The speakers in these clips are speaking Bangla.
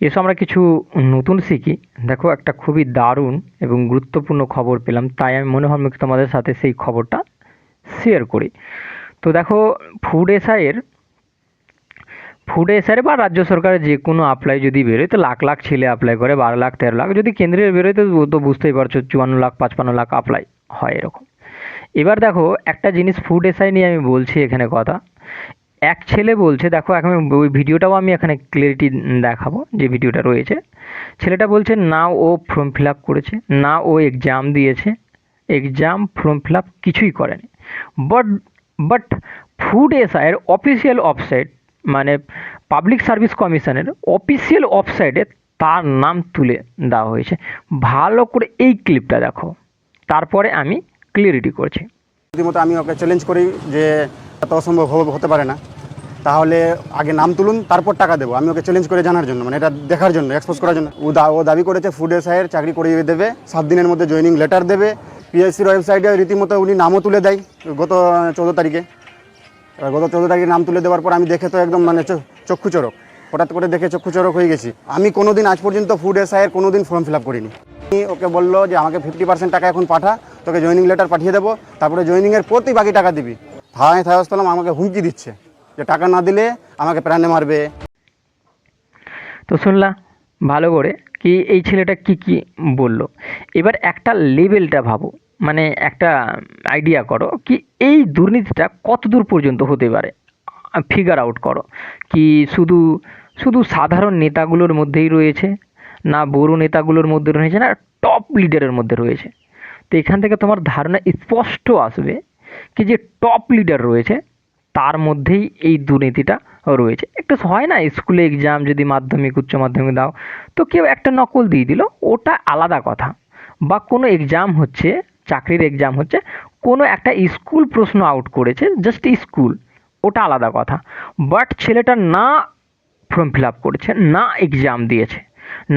এসো আমরা কিছু নতুন শিখি। দেখো, একটা খুবই দারুণ এবং গুরুত্বপূর্ণ খবর পেলাম। তাই আমি মনে হয় তোমাদের সাথে সেই খবরটা শেয়ার করি। তো দেখো ফুড এসআইয়ের ফুড এসআইয়ের বা রাজ্য সরকারের যে কোনো অ্যাপ্লাই যদি বেরোয়, তো লাখ লাখ ছেলে অ্যাপ্লাই করে, বারো লাখ, তেরো লাখ। যদি কেন্দ্রের বেরোয়, তো তো বুঝতেই পারছ, চুয়ান্ন লাখ, পাঁচপান্ন লাখ অ্যাপ্লাই হয় এরকম। এবার দেখো, একটা জিনিস ফুড এসআই নিয়ে আমি বলছি এখানে কথা। এক ছেলে বলছে, দেখো এখন ওই ভিডিওটাও আমি এখানে ক্লিয়ারিটি দেখাবো, যে ভিডিওটা রয়েছে। ছেলেটা বলছে, না ও ফর্ম ফিল আপ করেছে, না ও এক্সাম দিয়েছে এক্সাম ফর্ম ফিল আপ কিছুই করেনি। বাট বাট ফুড এসআইয়ের অফিসিয়াল ওয়েবসাইট মানে পাবলিক সার্ভিস কমিশনের অফিসিয়াল ওয়েবসাইটে তার নাম তুলে দেওয়া হয়েছে। ভালো করে এই ক্লিপটা দেখো, তারপরে আমি ক্লিয়ারিটি করছি। আমি ওকে চ্যালেঞ্জ করি যে এত অসম্ভব হতে পারে না। তাহলে আগে নাম তুলুন, তারপর টাকা দেবো। আমি ওকে চ্যালেঞ্জ করে জানার জন্য মানে এটা দেখার জন্য এক্সপোজ করার জন্য। ও ও দাবি করেছে ফুড এসআইয়ের চাকরি করিয়ে দেবে, সাত দিনের মধ্যে জয়েনিং লেটার দেবে। পিএসসির ওয়েবসাইটে রীতিমতো উনি নামও তুলে দেয়, গত চৌদ্দ তারিখে। এবার গত চৌদ্দ তারিখে নাম তুলে দেওয়ার পর আমি দেখে তো একদম মানে চক্ষু চরক হঠাৎ করে দেখে চক্ষু চরক হয়ে গেছি। আমি কোনো দিন আজ পর্যন্ত ফুড এসআইয়ের কোনো দিন ফর্ম ফিল আপ করিনি। ওকে বলল যে, আমাকে ফিফটি পার্সেন্ট টাকা এখন পাঠা, তোকে জয়েনিং লেটার পাঠিয়ে দেবো, তারপরে জয়েনিংয়ের প্রতি বাকি টাকা দিবি। থানায় থায়স্তলাম আমাকে হুমকি দিচ্ছে যে টাকা না দিলে আমাকে প্রাণে মারবে। তো শুনলা, ভালো করে কি এই ছেলেটা কি কি বলল? এবার একটা লেভেলটা ভাবো মানে একটা আইডিয়া করো কি এই দুর্নীতিটা কত দূর পর্যন্ত হতে পারে? ফিগার আউট করো কি শুধু শুধু সাধারণ নেতাগুলোর মধ্যেই রয়েছে, না বড় নেতাগুলোর মধ্যে রয়েছে, না টপ লিডারের মধ্যে রয়েছে। তো এখান থেকে তোমার ধারণা স্পষ্ট আসবে কি যে টপ লিডার রয়েছে, তার মধ্যেই এই দুর্নীতিটা রয়েছে। একটা হয় না স্কুলে এক্সাম যদি মাধ্যমিক, উচ্চ মাধ্যমিক দাও, তো কেউ একটা নকল দিয়ে দিল, ওটা আলাদা কথা। বা কোনো এক্সাম হচ্ছে, চাকরির এক্সাম হচ্ছে, কোনো একটা স্কুল প্রশ্ন আউট করেছে জাস্ট স্কুল ওটা আলাদা কথা। বাট ছেলেটা না ফর্ম ফিল আপ করেছে, না এক্সাম দিয়েছে।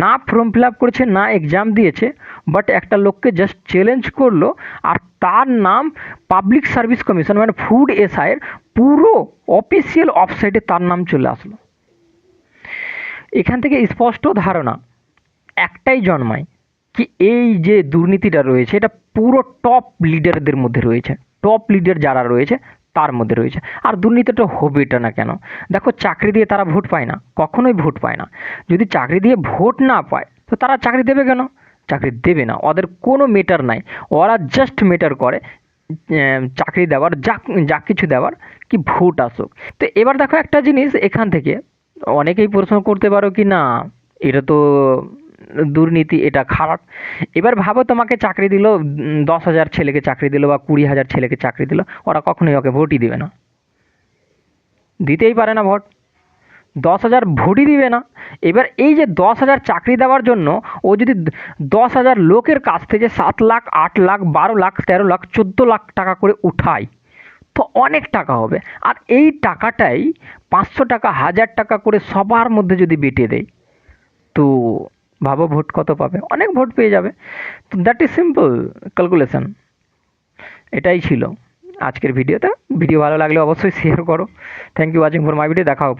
না ফর্ম ফিল আপ করেছে, না এক্সাম দিয়েছে বাট একটা লোককে জাস্ট চ্যালেঞ্জ করল আর তার নাম পাবলিক সার্ভিস কমিশন মানে ফুড এসআইয়ের পুরো অফিসিয়াল ওয়েবসাইটে তার নাম চলে আসলো। এখান থেকে স্পষ্ট ধারণা, একটাই জন্মায় কি এই যে দুর্নীতিটা রয়েছে, এটা পুরো টপ লিডারদের মধ্যে রয়েছে। টপ লিডার যারা রয়েছে তার মধ্যে রয়েছে। আর দুর্নীতিটা হবেটা না কেন? দেখো, চাকরি দিয়ে তারা ভোট পায় না, কখনোই ভোট পায় না। যদি চাকরি দিয়ে ভোট না পায়, তো তারা চাকরি দেবে কেন? চাকরি দেবে না। ওদের কোনো মেটার নাই। ওরা জাস্ট মেটার করে চাকরি দেওয়ার, যা যা কিছু দেওয়ার, কি ভোট আসুক। তো এবার দেখো একটা জিনিস এখান থেকে, অনেকেই প্রশ্ন করতে পারো কি না? এটা তো দুর্নীতি, এটা খারাপ। এবার ভাবো তোমাকে চাকরি দিল দশ হাজার ছেলেকে চাকরি দিল বা কুড়ি হাজার ছেলেকে চাকরি দিল, ওরা কখনোই ওকে ভোটই দিবে না। দিতেই পারে না ভোট। দশ হাজার ভোটই দিবে না। এবার এই যে দশ হাজার চাকরি দেওয়ার জন্য, ও যদি দশ হাজার লোকের কাছ থেকে সাত লাখ, আট লাখ, বারো লাখ, তেরো লাখ, চোদ্দ লাখ টাকা করে উঠায়, তো অনেক টাকা হবে। আর এই টাকাটাই পাঁচশো টাকা, হাজার টাকা করে সবার মধ্যে যদি বেটে দেয় ভাবো ভোট কত পাবে। অনেক ভোট পেয়ে যাবে। তো দ্যাট ইজ সিম্পল ক্যালকুলেশন এটাই ছিল আজকের ভিডিওতে ভিডিও ভালো লাগলে অবশ্যই শেয়ার করো। Thank you watching for my video দেখা হবে।